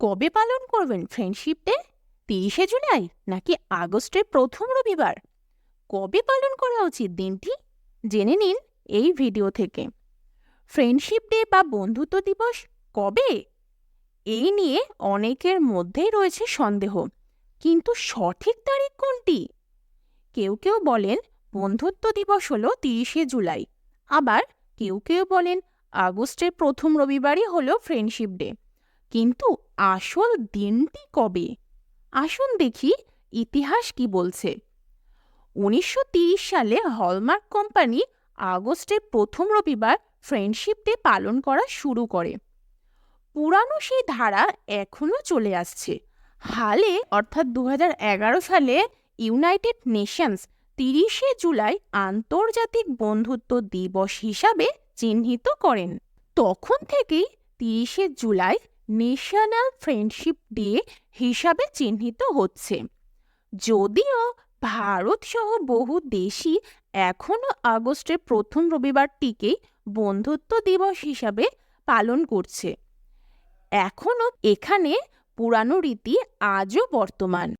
কবে পালন করবেন? ফ্রেন্ডশিপ ডে তিরিশে জুলাই? নাকি আগস্টের প্রথম রবিবার? কবে পালন করা উচিত দিনটি? জেনে নিন এই ভিডিও থেকে। ফ্রেন্ডশিপ ডে বা বন্ধুত্ব দিবস কবে? এই নিয়ে অনেকের মধ্যেই রয়েছে সন্দেহ। কিন্তু সঠিক তারিখ কোনটি? কেউ কেউ বলেন বন্ধুত্ব দিবস হল তিরিশে জুলাই। আবার কেউ কেউ বলেন আগস্টের প্রথম রবিবারই হলো ফ্রেন্ডশিপ ডে কিন্তু আসল দিনটি কবে? আসুন দেখি ইতিহাস কি বলছে। উনিশশো সালে হলমার্ক কোম্পানি আগস্টের প্রথম রবিবার ফ্রেন্ডশিপ ডে পালন করা শুরু করে। পুরানো সেই ধারা এখনও চলে আসছে। হালে, অর্থাৎ দু হাজার এগারো সালে ইউনাইটেড নেশনস তিরিশে জুলাই আন্তর্জাতিক বন্ধুত্ব দিবস হিসাবে চিহ্নিত করেন। তখন থেকেই তিরিশে জুলাই ন্যাশনাল ফ্রেন্ডশিপ ডে হিসাবে চিহ্নিত হচ্ছে। যদিও ভারত সহ বহু দেশই এখনও আগস্টের প্রথম রবিবারটিকেই বন্ধুত্ব দিবস হিসাবে পালন করছে। এখনও এখানে পুরানো রীতি আজও বর্তমান।